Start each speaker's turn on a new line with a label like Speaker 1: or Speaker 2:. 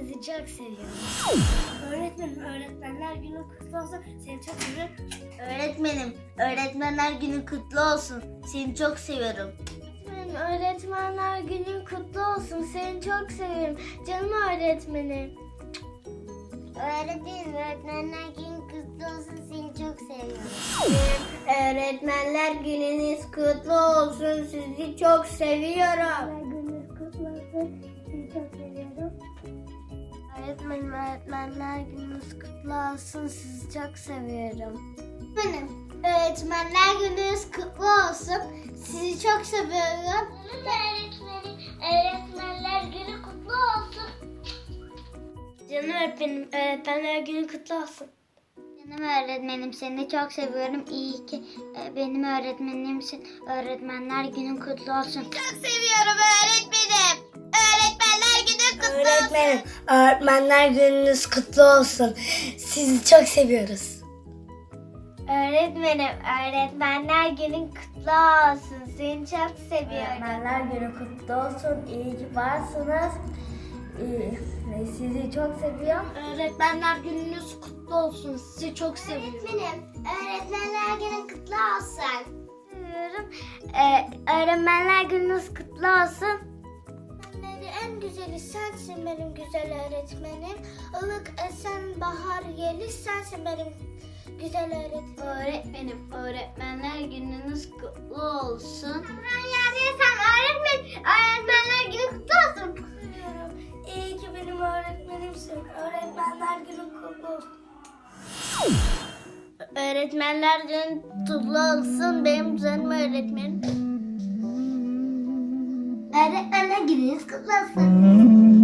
Speaker 1: çok seviyorum. Öğretmenim, öğretmenler günü kutlu olsun. Seni çok seviyorum.
Speaker 2: Öğretmenim, öğretmenler günü kutlu olsun. Seni çok seviyorum.
Speaker 1: Öğretmenim, öğretmenler günü kutlu olsun. Seni çok seviyorum. Canım öğretmenim.
Speaker 2: Öğretmenim, öğretmenler günü kutlu olsun. Seni çok seviyorum.
Speaker 1: Öğretmenler gününüz kutlu olsun. Sizi çok seviyorum. Gününüz kutlu olsun. Sizi çok seviyorum. Öğretmenim, öğretmenler gününüz kutlu olsun. Sizi çok seviyorum.
Speaker 2: Benim öğretmenler gününüz kutlu olsun. Sizi çok seviyorum.
Speaker 1: Öğretmenim, öğretmenler günü kutlu olsun. Canım öğretmenim, öğretmenler günü kutlu olsun.
Speaker 2: Canım öğretmenim seni çok seviyorum. İyi ki e, benim öğretmenimsin. Öğretmenler günün kutlu olsun. Çok seviyorum öğretmenim.
Speaker 1: Öğretmenim, öğretmenler gününüz kutlu olsun. Sizi çok seviyoruz. Öğretmenim, öğretmenler günün kutlu olsun. Seni çok seviyorum. Öğretmenler günü kutlu olsun. İyi ki varsınız. Sizi çok seviyorum. Öğretmenler gününüz kutlu olsun. Sizi çok seviyorum.
Speaker 2: Öğretmenim, öğretmenler günün kutlu olsun.
Speaker 1: Seviyorum. Ee, öğretmenler gününüz kutlu olsun.
Speaker 2: En güzeli sensin benim güzel öğretmenim. Ilık esen bahar yeli sensin benim güzel öğretmenim.
Speaker 1: Öğretmenim, öğretmenler gününüz kutlu olsun.
Speaker 2: Ben yerdeysem öğretmen, öğretmenler günü kutlu olsun.
Speaker 1: Seviyorum. İyi ki benim öğretmenimsin. Öğretmenler günü kutlu olsun.
Speaker 2: Öğretmenler günü kutlu olsun benim canım öğretmenim. Öğretmenler gününüz kutlu olsun.